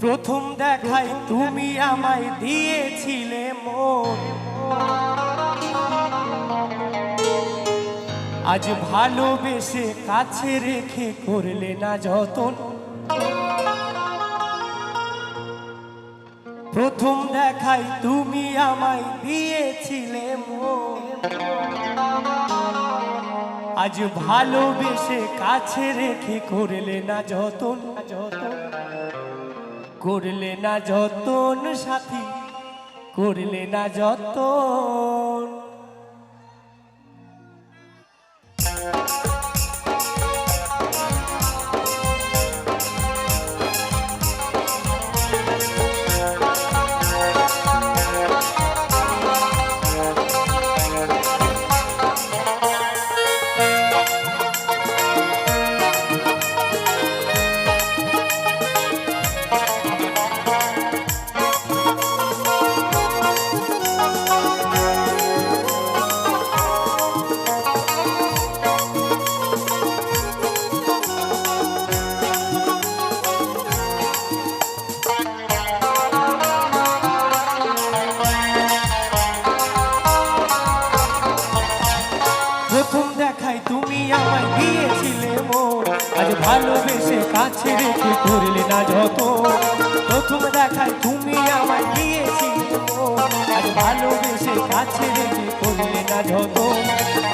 প্রথম দেখায় তুমি আমায় দিয়েছিলে মন। আজ ভালোবেসে কাছে রেখে করলে না যতন। প্রথম দেখায় তুমি আমায় দিয়েছিলে মন। আজ ভালোবেসে কাছে রেখে করলে না যতন। যতন করলে না যতন সাথী করলে না যতন ভালোবেসে কাছে রেখে করলে না যত। প্রথম দেখায় তুমি আমায় দিয়েছিলে আর ভালোবেসে কাছে রেখে করলে না যত।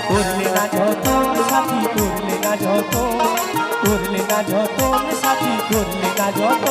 করলে না যত, সাথী করলে না যত। করলে না যত, সাথী করলে না যত।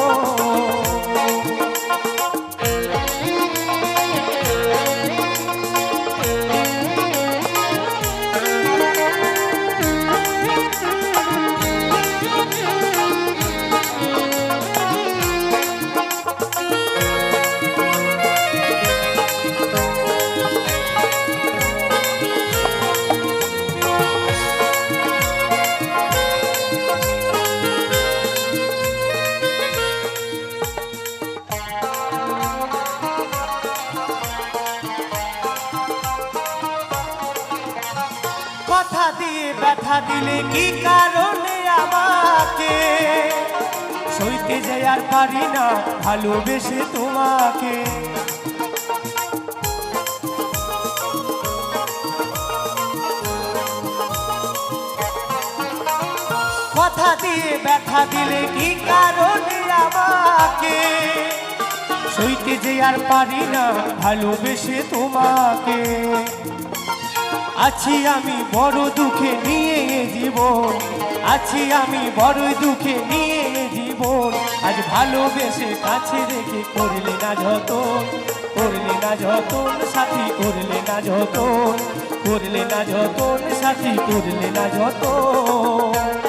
কথা দিয়ে ব্যথা দিলে কি কারণে আমাকে? সইতে যাই আর পারি না, ভালোবেসে তোমাকে। কথা দিয়ে ব্যথা দিলে কি কারণে আমাকে? সইতে যে আর পারি না, ভালোবেসে তোমাকে। আছি আমি বড় দুঃখে নিয়ে জীবন। আছি আমি বড় দুঃখে নিয়ে জীবন। আজ ভালোবেসে কাছে রেখে করলে না যত করলে না যত সাথী করলে না যত করলে না যত সাথী করলে না যতন।